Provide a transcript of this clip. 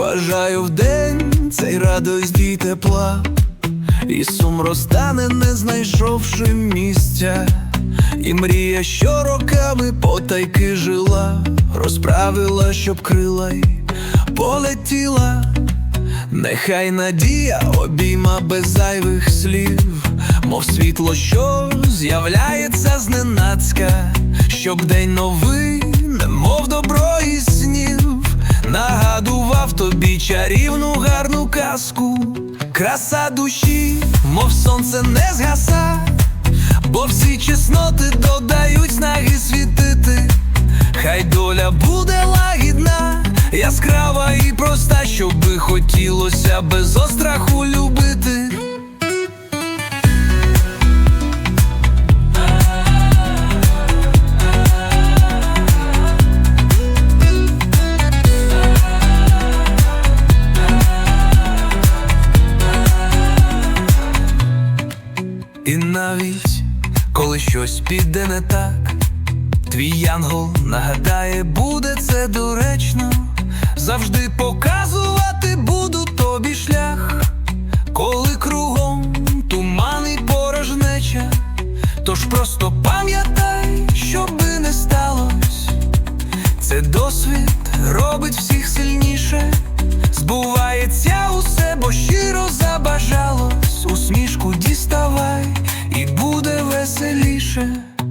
Бажаю в день цей радості й тепла, і сум розтане, не знайшовши місця, і мрія, що роками потайки жила, розправила, щоб крила й полетіла. Нехай надія обійма без зайвих слів, мов світло, що з'являється зненацька, щоб день новий, немов добро тобі чарівну гарну казку, краса душі, мов сонце не згаса, бо всі чесноти додають снаги світити. Хай доля буде лагідна, яскрава і проста, щоби хотілося без остраху І навіть коли щось піде не так, твій янгол нагадає, буде це доречно, завжди показувати буду тобі шлях, коли кругом туман і порожнеча, тож просто пам'ятай, щоби не сталось, це досвід робить всіх сильніше, Yeah.